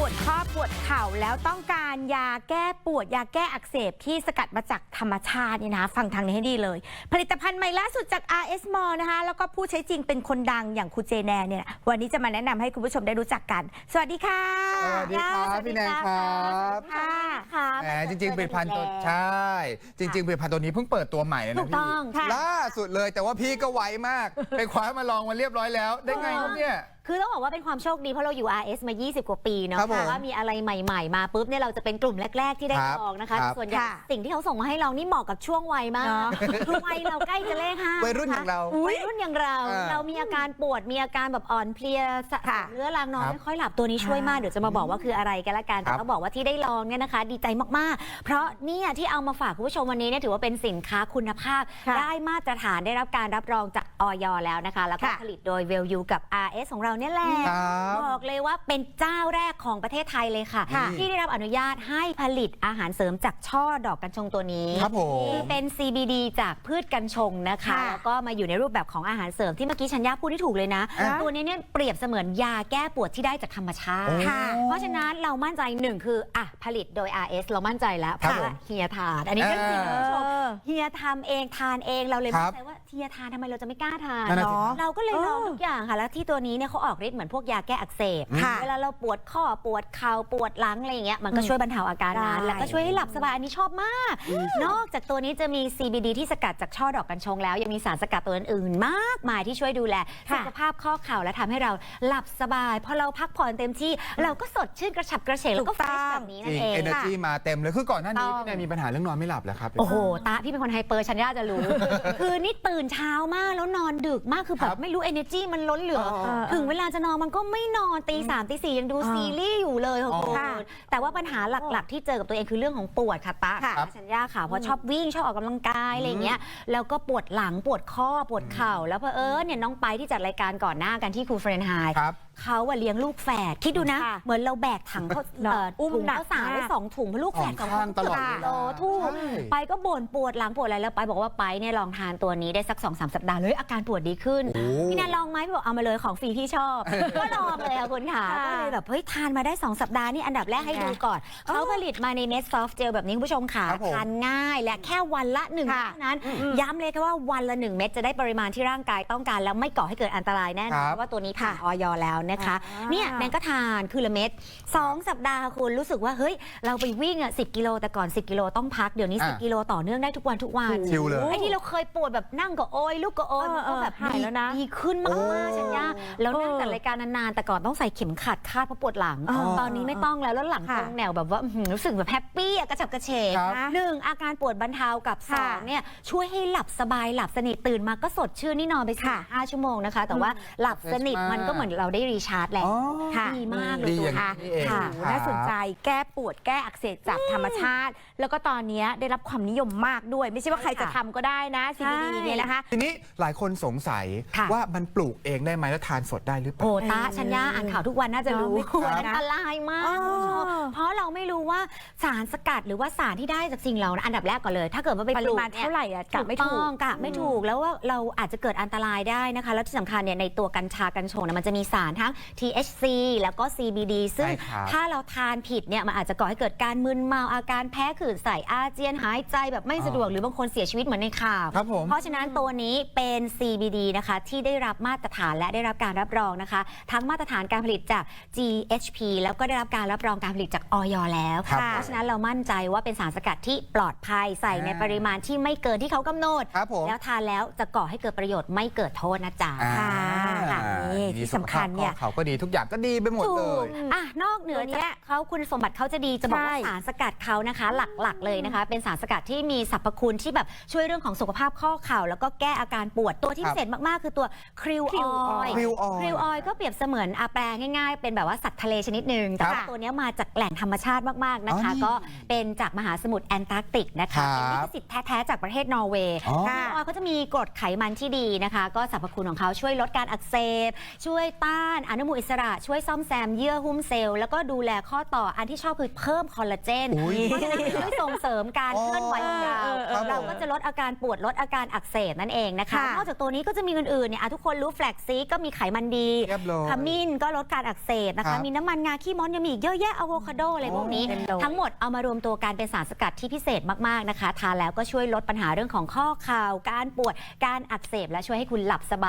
ปวดข้อปวดเข่าแล้วต้องการยาแก้ปวด ยาแก้อักเสบที่สกัดมาจากธรรมชาตินี่นะ ฟังทางนี้ให้ดีเลย ผลิตภัณฑ์ใหม่ล่าสุดจาก RS m o นะคะ แล้วก็ผู้ใช้จริงเป็นคนดังอย่างคุณเจแนนเนี่ย วันนี้จะมาแนะนำให้คุณผู้ชมได้รู้จักกัน สวัสดีค่ะสวัสดีครับสวัสพี่แนนครับ ค่ะ ค่ะแหมจริงๆผลิตภัณฑ์ตัวใช่ จริงๆผลิตภัณฑ์ตัวนี้เพิ่งเปิดตัวใหม่เลยถูนะกพี่ต้องค่ะ ล่าสุดเลยแต่ว่าพี่ก็ไวมาก ไปคว้ามาลองมาเรียบร้อยแล้ว ได้ไงครับเนี่ย คือต้องบอกว่าเป็นความโชคดีเพราะเราอยู่ RS มา 20 กว่าปีเนาะครับผมแต่ว่ามีอะไรใหม่ๆ มาปุ๊บเนี่ยเราจะเป็นกลุ่มแรก ๆ ที่ได้ครับลองนะคะ ครับส่วนใหญ่ค่ะสิ่งที่เขาส่งมาให้เรานี่เหมาะกับช่วงวัยมากเนาะคือวัยเราใกล้จะเลขห้าวัยรุ่นอย่างเราวัยรุ่นอย่างเรา อ่าเรามีอาการปวดมีอาการแบบอ่อนเพลียสะสค่ะมเรื้อรังนอนครับไม่ค่อยหลับตัวนี้ช่วยมากเดี๋ยวจะมาบอกว่าคืออะไรกันละกันแต่ครับ ต้องบอกว่าที่ได้ลองเนี่ยนะคะ ดีใจมากๆ เพราะเนี่ยที่เอามาฝากคุณผู้ชมวันนี้เนี่ยถือว่าเป็นสินค้าคุณภาพค่ะได้มาตรฐานได้รับการรับรองจากออยแล้วนะคะ แล้วก็ค่ะ ผลิตโดยเวลยูกับ RS ของเราเนี่ยแหละครับบอกเลยว่าเป็นเจ้าแรกของประเทศไทยเลยค่ะ ค่ะ ที่ได้รับอนุญาตให้ผลิตอาหารเสริมจากช่อดอกกัญชงตัวนี้ครับผม คือเป็น CBD จากพืชกัญชงนะคะ ค่ะแล้วก็มาอยู่ในรูปแบบของอาหารเสริมที่เมื่อกี้ชัญญาพูดที่ถูกเลยนะ อะตัวนี้เนี่ยเปรียบเสมือนยาแก้ปวดที่ได้จากธรรมชาติโอ้ค่ะ เพราะฉะนั้นเรามั่นใจหนึ่งคืออะผลิตโดย RS เรามั่นใจแล้วเพครับราะว่าผมเฮียทานอันนี้เรื่องจริงอ่าคุณผู้ชม เฮียทำเองทานเองเราเลยครัมั่บนใจว่าเฮียทานทำไมเราจะไม่กล้าทานนั่นน่ะสิ เนาะ เราก็เลยลองเออทุกอย่างค่ะ แล้วที่ตัวนี้เนี่ยเขาออกฤทธิ์เหมือนพวกยาแก้อักเสบค่ะเวลาเราปวดข้อปวดเข่าปวดหลังอะไรอย่างเงี้ยมันก็อืมช่วยบรรเทาอาการนั้นได้ แล้วก็ช่วยให้หลับสบายอันนี้ชอบมาก นอกจากตัวนี้จะมี CBD ที่สกัดจากช่อดอกกัญชงแล้ว ยังมีสารสกัดตัวอื่นๆมากมายที่ช่วยดูแลค่ะสุขภาพข้อเข่าและทำให้เราหลับสบายพอเราพักผ่อนเต็มที่ เราก็สดชื่นกระฉับกระเฉงแล้วก็ถูเฟกรต้ชองแบบนี้จนั่รินงเอง เอเนอร์จีมาเต็มเลย คือก่อนหน้านี้ต้อง พี่แนนมีปัญหาเรื่องนอนไม่หลับแล้วครับ โอ้โห ตาพี่เป็นคนไฮเปอร์ฉันย่าจะรู้ คือนี่ตื่นเช้ามากแล้วนอนดึกมากคือแบครับบไม่รู้ energy มันล้นเหลือเออถึงเวลาจะนอนมันก็ไม่นอนตีสามตีสี่ยังดูอ่าซีรีส์อยู่เลยค่ะอ๋อคุณแต่ว่าปัญหาหลักๆ ที่เจอกับตัวเองคือเรื่องของปวดค่ะตาค่ะค่ะฉันย่าค่ะเพราะชอบวิ่งชอบออกกำลังกายอะไรอย่างเงี้ยแล้วก็ปวดหลังปวดข้อปวดเข่า แล้วเพอเออเนี่ยน้องไปที่จัดรายการก่อนหน้ากันที่ครูเฟรนไฮ ครับ เขาอะเลี้ยงลูกแฝดคิดดูนะ ค่ะเหมือนเราแบกถังเขาเนอะเอ่ออุ้มถุงหนักข้าวสารไว้มากสองถุงเพราะลูกแฝดสองข้างตลอดเวลา โลทุกใช่ ไปก็บ่นปวดหลังปวดอะไรแล้วไปบอกว่าไปเนี่ยลองทานตัวนี้ได้สัก2อสสัปดาห์เลยอาการปวดดีขึ้น โอ้ พี่แนนลองไหมพี่บอกเอามาเลยของฟรีที่ชอบ ก็ลองเลยค่ะคุณค่ะค่ะก็เลยแบบเฮ้ยทานมาได้ 2 สัปดาห์นี่อันดับแรกให้ดูก่อนอ๋อเขาผลิตมาในเน็ตซอฟต์เจลแบบนี้คุณผู้ชมค่ะ ครับผม ทานง่ายและแค่วันละหนึ่งค่ะ เท่านั้น ย้ำเลยค่ะว่าวันละหนึ่งเม็ดจะได้ปริมาณที่ร่างกายต้องการ แล้วไม่ก่อให้เกิดอันตรายแน่นอนครับเพราะว่าตัวนี้ผ่านออยแล้วนะคะอ่าเนี่ยแนนก็ทานคือละเม็ดสองสัปดาห์ค่ะคุณรู้สึกว่าเฮ้ยเราไปวิ่งอะสิกิโลแต่ก่อน 10 กิโลต้องพักเดี๋ยวนี้ อ่า10 กิโลต่อเนื่องได้ทุกวันทุกวันชิลเลยไอ้ที่เราเคยปวดแบบนั่งก็โอยลุกก็โอยเออมันก็แบบเออหายแล้วนะดีขึ้นมากโอ้ๆชัญญาแล้วนั่งเออแต่รายการนานๆแต่ก่อนต้องใส่เข็มขัดคาดเพราะปวดหลัง อ๋อตอนนี้ไม่ต้องแล้วแล้วหลังค่ะตรงแนวแบบว่าอื้อหือรู้สึกแบบแฮปปี้อะกระฉับกระเฉง ครับ หนึ่งอาการปวดบรรเทากับสค่ะองเนี่ยช่วยให้หลับสบายหลับสนิทตื่นมาก็สดชื่นนี่นอนไปสี่ค่ะห้าชั่วโมงนะคะ แต่ว่าหลับสนิทมันก็เหมือนเราได้รีชาร์จแล้วอ๋อค่ะดีมากเลยดีตัวอย่างค่ะนี้เองค่ะครับ น่าสนใจแก้ปวดแก้อักเสบจากธรรมชาติ แล้วก็ตอนนี้ได้รับความนิยมมากด้วย ไม่ใช่ว่าใครจะทำก็ได้นะ CBD ใช่เนี่ยนะคะ ทีนี้หลายคนสงสัยค่ะ ว่ามันปลูกเองได้ไหมแล้วทานสดได้หรือเปล่าโอ้ตาชัญญาอ่านข่าวทุกวันน่าจะรู้เนอะไม่ควรนะอันตรายมากอ๋อ คุณผู้ชมเพราะเราไม่รู้ว่าสารสกัดหรือว่าสารที่ได้จากสิ่งเรานะอันดับแรกก่อนเลย ถ้าเกิดว่าไปปปริลูกมาณเนี่ยเท่าไหร่อะกะไม่ถูต้กองกะไม่ถูกแล้วว่าเราอาจจะเกิดอันตรายได้นะคะ แล้วที่สำคัญเนี่ยในตัวกัญชากัญชงเนี่ยมันจะมีสารทั้ง THC แล้วก็ CBD ซึ่งใช่ครับ ถ้าเราทานผิดเนี่ยมันอาจจะก่อให้เกิดการมึนเมาอาการแพ้ขื่นใส่อาเจียนหายใจแบบไม่สะดวกหรือบางคนเสียชีวิตเหมือนในข่าว ครับผม เพราะฉะนั้นตัวนี้เป็น CBD นะคะ ที่ได้รับมาตรฐานและได้รับการรับรองนะคะ ทั้งมาตรฐานการผลิตจาก GHP แล้วก็ได้รับการรับรองการผลิตจากออยแล้วครับเพราะฉะนั้นเรามั่นใจว่าเป็นสารสกัดที่ปลอดภัยใส่ในอ่า ปริมาณที่ไม่เกินที่เขากำหนด ครับผม แล้วทานแล้วจะก่อให้เกิดประโยชน์ไม่เกิดโทษนะจ๊ะ อ่าค่ะนี่ที่สำคัญเนี่ยสุขภาพเขาก็ดีทุกอย่างก็ดีไปหมดเลถูกย อะนอกเหนือตัวเนี้จายกเขาคุณสมบัติเขาจะดีจะบอกว่าใช่ สารสกัดเขานะคะ หลักๆเลยนะคะ เป็นสารสกัดที่มีสรรพคุณที่แบบช่วยเรื่องของสุขภาพข้อเข่า แล้วก็แก้อาการปวดตัวที่ครัพิบเศษมากๆ คือตัวคริวอ Krill อย oil คริวออย คริวออยก็เปรียบเสมือนอาแปลง่ายๆ เป็นแบบว่าสัตว์ทะเลชนิดหนึ่งแต่ครับว่าตัวเนี้ยมาจากแหล่งธรรมชาติมาก ๆ นะคะ อ๋อนี่ก็เป็นจากมหาสมุทรแอนตาร์กติกนะครัคะบเป็นลิขสิทธิ์แท้ ๆ จากประเทศนอร์เวย์อ๋อคริวออยเขาจะมีกรดไขมันที่ดีนะคะ ก็สรรพคุณของเขาช่วยลดการอักเสบช่วยต้านานอนุมูลอิสระช่วยซ่อมแซมเยื่อหุ้มเซลล์แล้วก็ดูแลข้อต่ออันที่ชอบคือเพิ่มคอลลาเจนอุ๊ยเพราะฉะนั้นช่วยส่งเสริมการอ๋อเคลื่อนไหวของเราเออเออเราก็จะลดอาการปวดลดอาการอักเสบนั่นเองนะคะค่ะ นอกจากตัวนี้ก็จะมีอื่นๆเนี่ยอะทุกคนรู้แฟลกซีก็มีไขมันดีเรียบร้อยขมิ้นก็ลดการอักเสบนะครัคะ บ มีน้ำมันงาขี้ม้อนยังมีอีกเยอะแยะอะโวคาโดอะไรพวกนี้ เต็มเลย ทั้งหมดเอามารวมตัวกันเป็นสารสกัดที่พิเศษมากๆนะคะทานแล้วก็ช่วยลดปัญหาเรื่องของข้อเข่าการปวดการอักเสบและช่วยให้คุณหลับสบาย